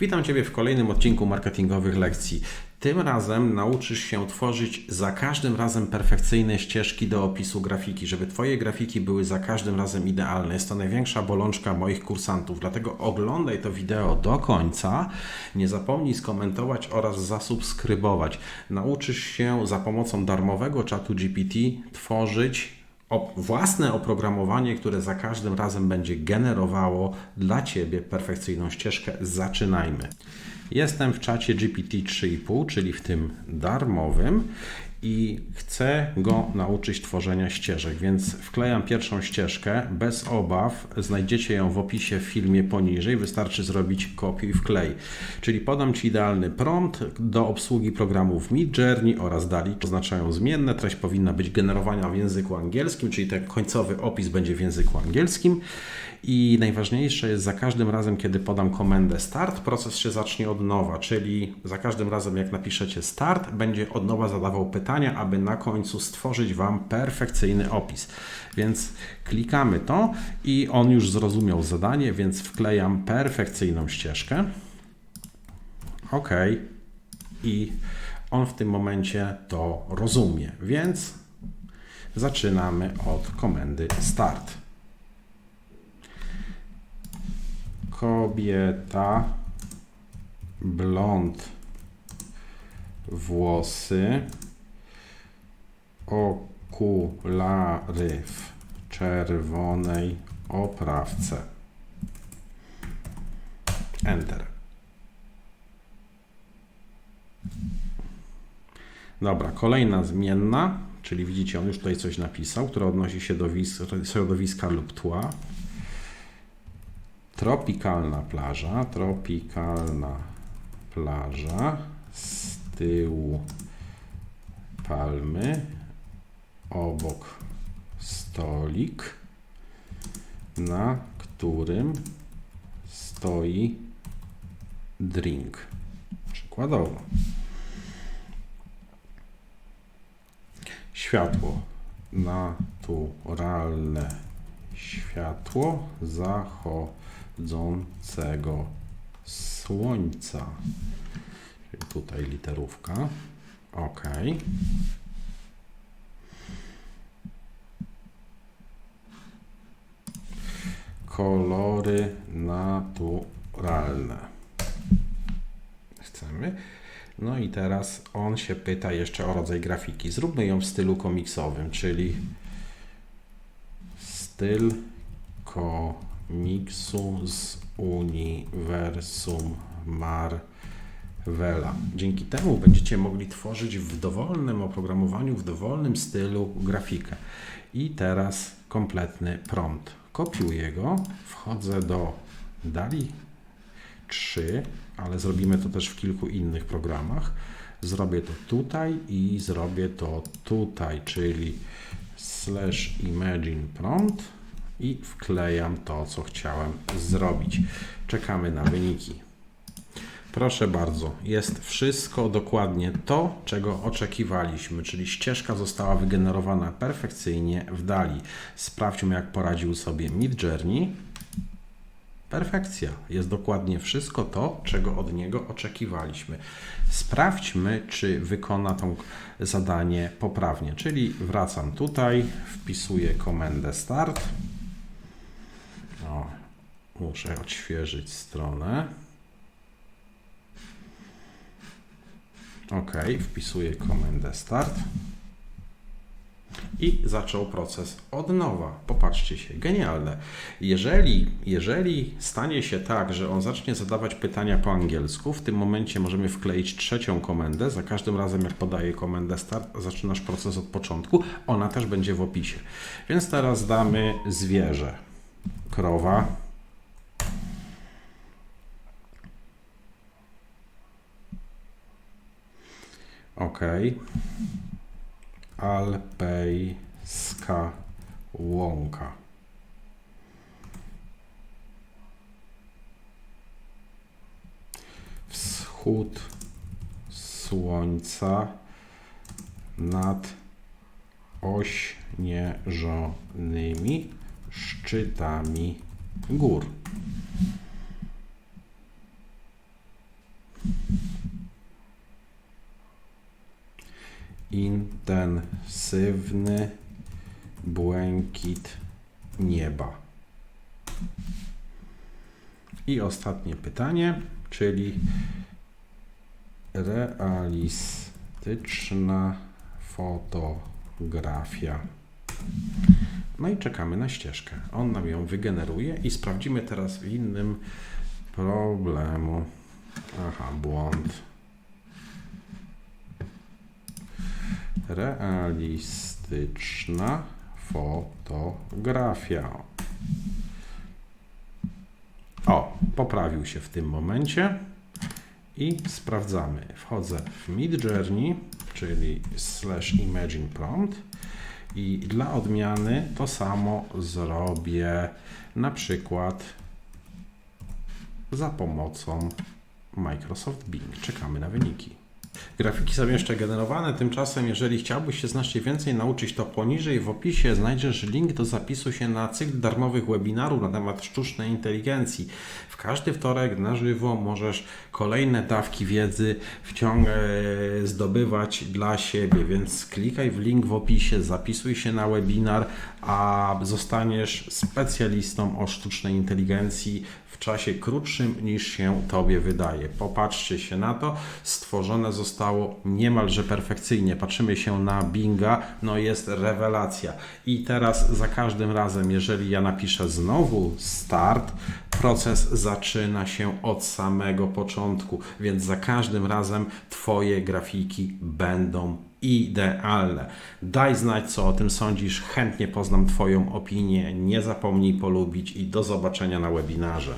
Witam Ciebie w kolejnym odcinku marketingowych lekcji. Tym razem nauczysz się tworzyć za każdym razem perfekcyjne ścieżki do opisu grafiki, żeby Twoje grafiki były za każdym razem idealne. Jest to największa bolączka moich kursantów, dlatego oglądaj to wideo do końca. Nie zapomnij skomentować oraz zasubskrybować. Nauczysz się za pomocą darmowego czatu GPT tworzyć własne oprogramowanie, które za każdym razem będzie generowało dla Ciebie perfekcyjną ścieżkę. Zaczynajmy. Jestem w czacie GPT 3,5, czyli w tym darmowym i chcę go nauczyć tworzenia ścieżek, więc wklejam pierwszą ścieżkę bez obaw. Znajdziecie ją w opisie w filmie poniżej. Wystarczy zrobić kopiuj wklej. Czyli podam Ci idealny prompt do obsługi programów Midjourney oraz DALI. Oznaczają zmienne. Treść powinna być generowana w języku angielskim, czyli ten końcowy opis będzie w języku angielskim. I najważniejsze jest za każdym razem, kiedy podam komendę start, proces się zacznie od nowa, czyli za każdym razem, jak napiszecie start, będzie od nowa zadawał pytania, aby na końcu stworzyć Wam perfekcyjny opis. Więc klikamy to i on już zrozumiał zadanie, więc wklejam perfekcyjną ścieżkę. OK. I on w tym momencie to rozumie, więc zaczynamy od komendy start. kobieta, blond, włosy, okulary w czerwonej oprawce. Enter. Dobra, kolejna zmienna, czyli widzicie, on już tutaj coś napisał, która odnosi się do środowiska lub tła. Tropikalna plaża, tropikalna plaża, z tyłu palmy, obok stolik, na którym stoi drink. Przykładowo. Światło naturalne światło zachodzące wschodzącego słońca. Tutaj literówka. OK. Kolory naturalne. Chcemy. No i teraz on się pyta jeszcze o rodzaj grafiki. Zróbmy ją w stylu komiksowym, czyli styl komiksowym miksu z uniwersum Marvela. Dzięki temu będziecie mogli tworzyć w dowolnym oprogramowaniu, w dowolnym stylu grafikę. I teraz kompletny prompt. Kopiuję go, wchodzę do DALI 3, ale zrobimy to też w kilku innych programach. Zrobię to tutaj i zrobię to tutaj, czyli slash imagine prompt i wklejam to, co chciałem zrobić. Czekamy na wyniki. Proszę bardzo, jest wszystko dokładnie to, czego oczekiwaliśmy, czyli ścieżka została wygenerowana perfekcyjnie w dali. Sprawdźmy, jak poradził sobie Midjourney. Perfekcja. Jest dokładnie wszystko to, czego od niego oczekiwaliśmy. Sprawdźmy, czy wykona to zadanie poprawnie. Czyli wracam tutaj, wpisuję komendę start. O, muszę odświeżyć stronę. OK, wpisuję komendę start i zaczął proces od nowa. Popatrzcie się, genialne. Jeżeli, jeżeli stanie się tak, że on zacznie zadawać pytania po angielsku, w tym momencie możemy wkleić trzecią komendę. Za każdym razem, jak podaję komendę start, zaczynasz proces od początku. Ona też będzie w opisie. Więc teraz damy zwierzę krowa. Ok. Alpejska łąka. Wschód słońca nad ośnieżonymi szczytami gór. Intensywny błękit nieba. I ostatnie pytanie, czyli realistyczna fotografia. No i czekamy na ścieżkę. On nam ją wygeneruje i sprawdzimy teraz w innym problemu. Aha, błąd. Realistyczna fotografia. O, poprawił się w tym momencie. I sprawdzamy. Wchodzę w Mid Journey, czyli slash imagine prompt. I dla odmiany to samo zrobię na przykład za pomocą Microsoft Bing. Czekamy na wyniki. Grafiki są jeszcze generowane, tymczasem jeżeli chciałbyś się znacznie więcej nauczyć, to poniżej w opisie znajdziesz link do zapisu się na cykl darmowych webinarów na temat sztucznej inteligencji. W każdy wtorek na żywo możesz kolejne dawki wiedzy wciąg e, zdobywać dla siebie, więc klikaj w link w opisie, zapisuj się na webinar, a zostaniesz specjalistą o sztucznej inteligencji w czasie krótszym niż się Tobie wydaje. Popatrzcie się na to. Stworzone zostało niemalże perfekcyjnie. Patrzymy się na Binga, no jest rewelacja. I teraz za każdym razem, jeżeli ja napiszę znowu start, proces zaczyna się od samego początku, więc za każdym razem Twoje grafiki będą idealne. Daj znać, co o tym sądzisz. Chętnie poznam Twoją opinię. Nie zapomnij polubić i do zobaczenia na webinarze.